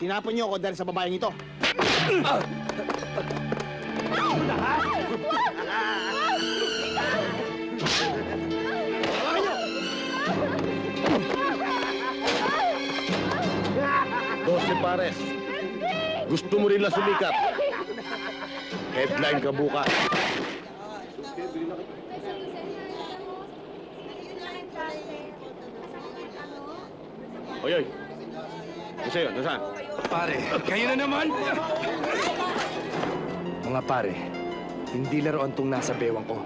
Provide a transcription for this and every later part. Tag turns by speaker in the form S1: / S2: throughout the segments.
S1: tinapon niyo ako dahil sa babaeng ito.
S2: Dose Pares. Gusto mo rin lang sumikat. Headline ka bukas. Oy, oy. Ano sa'yo? Nasaan?
S3: Pare, kayo na naman! Mga pare, hindi laruan tong nasa bewang ko.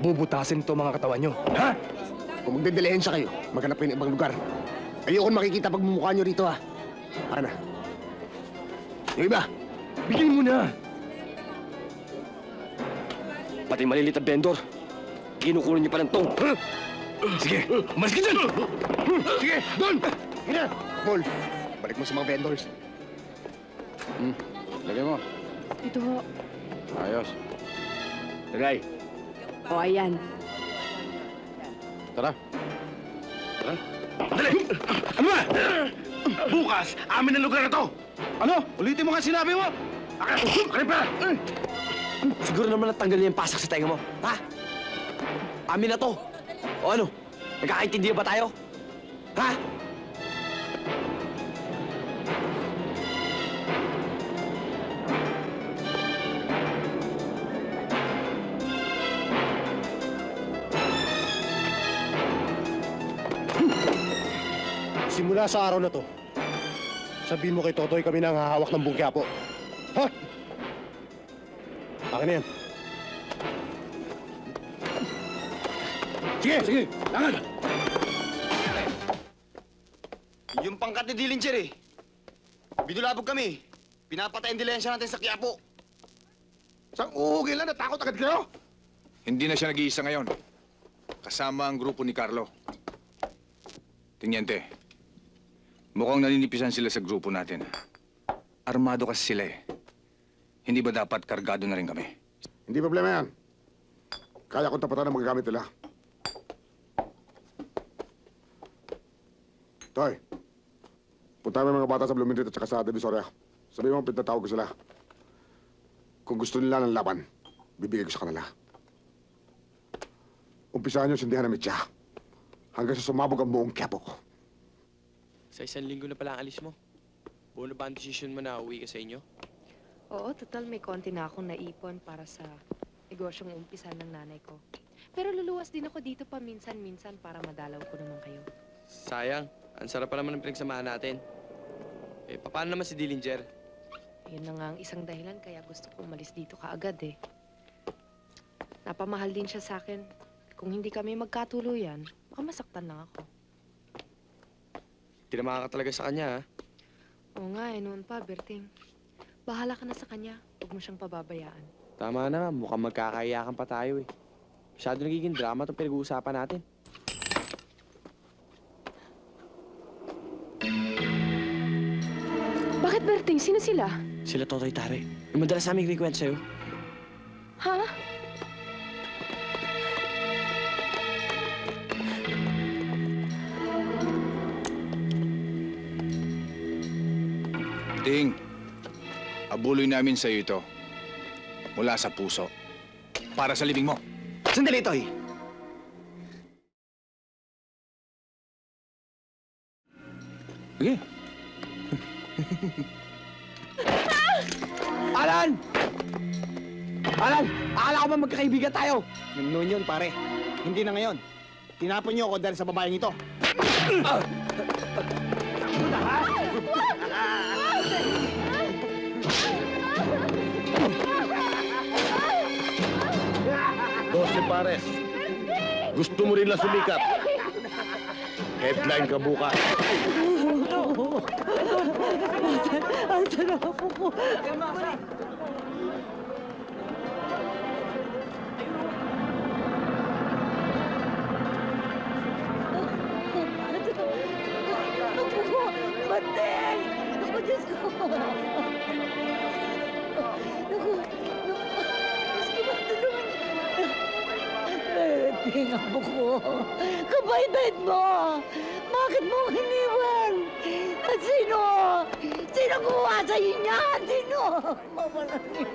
S3: Bubutasin to mga katawan nyo. Ha?
S1: Kung magdedilehensya kayo, maghanap kayo ng ibang lugar. Ayoko makikita pagmumukha niyo rito, ha? Para na. Yung iba,
S3: Bigyan mo na!
S4: Pati malilit na vendor. Kinukulo niyo pa ng tong.
S3: Sige, umalis ka dyan! Sige, doon!
S1: Hina! Paul, balik mo sa mga vendors.
S2: Lagay mo.
S5: Ito ho.
S2: Ayos. Lagay.
S5: O, ayan.
S2: Tara.
S3: Dali! Ano ba? Bukas, amin ang lugar na to! Ano? Ulitin mo nga sinabi mo! Akin, akin pa!
S4: Siguro naman natanggal niya yung pasak sa tenga mo. Ha? Amin na to. O ano? Nagkakaintindihan ba tayo? Ha?
S1: Simula sa araw na to, sabihin mo kay Totoy kami na ang hahawak ng buong Quiapo. Ha? Akin na yan. Sige, sige, langan!
S4: Yung pangkat ni Dillinger eh. Binulabog kami. Pinapatay ang dilensya natin sa Quiapo.
S1: Sa uhugin lang, natakot agad kayo?
S6: Hindi na siya nag-iisa ngayon. Kasama ang grupo ni Carlo. Tiniente, mukhang naninipisan sila sa grupo natin. Armado kasi sila eh. Hindi ba dapat kargado na rin kami?
S7: Hindi problema yan. Kaya kong tapatan ang magagamit nila. Toy, punta mo mga bata sa Bloomingdale at saka sa Divisoria. Sabi mo, pinatawag ko sila. Kung gusto nila ng laban, bibigay ko sa kanila. Umpisahan niyo sindihan ng mitya. Hanggang sa sumabog ang buong kepo ko.
S8: Sa isang linggo na pala ang alis mo. Buo na ba ang desisyon mo na uwi ka sa inyo?
S5: Oo, total may konti na akong naipon para sa negosyong umpisan ng nanay ko. Pero luluwas din ako dito pa minsan-minsan para madalaw ko naman kayo.
S8: Sayang. Ang sarap pa naman ng pinagsamahan natin. Eh, paano naman si Dillinger?
S5: Yun na nga ang isang dahilan kaya gusto ko umalis dito kaagad eh. Napamahal din siya sa akin. Kung hindi kami magkatuluyan, baka masaktan lang ako.
S8: Tinama ka talaga sa kanya, ha?
S5: Oo nga eh, noon pa, Berting. Bahala ka na sa kanya. Huwag mo siyang pababayaan.
S8: Tama na, mukhang magkakaiyakan pa tayo, eh. Masyado nagiging drama itong pinag-uusapan natin.
S5: Bakit, Berting? Sino sila?
S8: Sila Totoy Tare. Yung madalas namin kikwento sa'yo.
S5: Ha?
S6: Ting, abuloy namin sa iyo ito. Mula sa puso. Para sa libing mo.
S4: Sandali, Toy.
S6: Sige.
S4: Alan! Alan! Akala ko ba magkakaibigan tayo?
S1: Yung noon yun, pare. Hindi na ngayon. Tinapon niyo ako dahil sa babaeng ito.
S2: Dose Pares. Gusto mo rin lang sumikat. Headline ka bukas.
S9: Batel! Naku, Diyos ko! Naku, Bebing, apo ko. Kabait-bait mo. Bakit mo ako iniwan? At sino? Sino gumawa sa'yo niyan? Sino? Mawala niyo.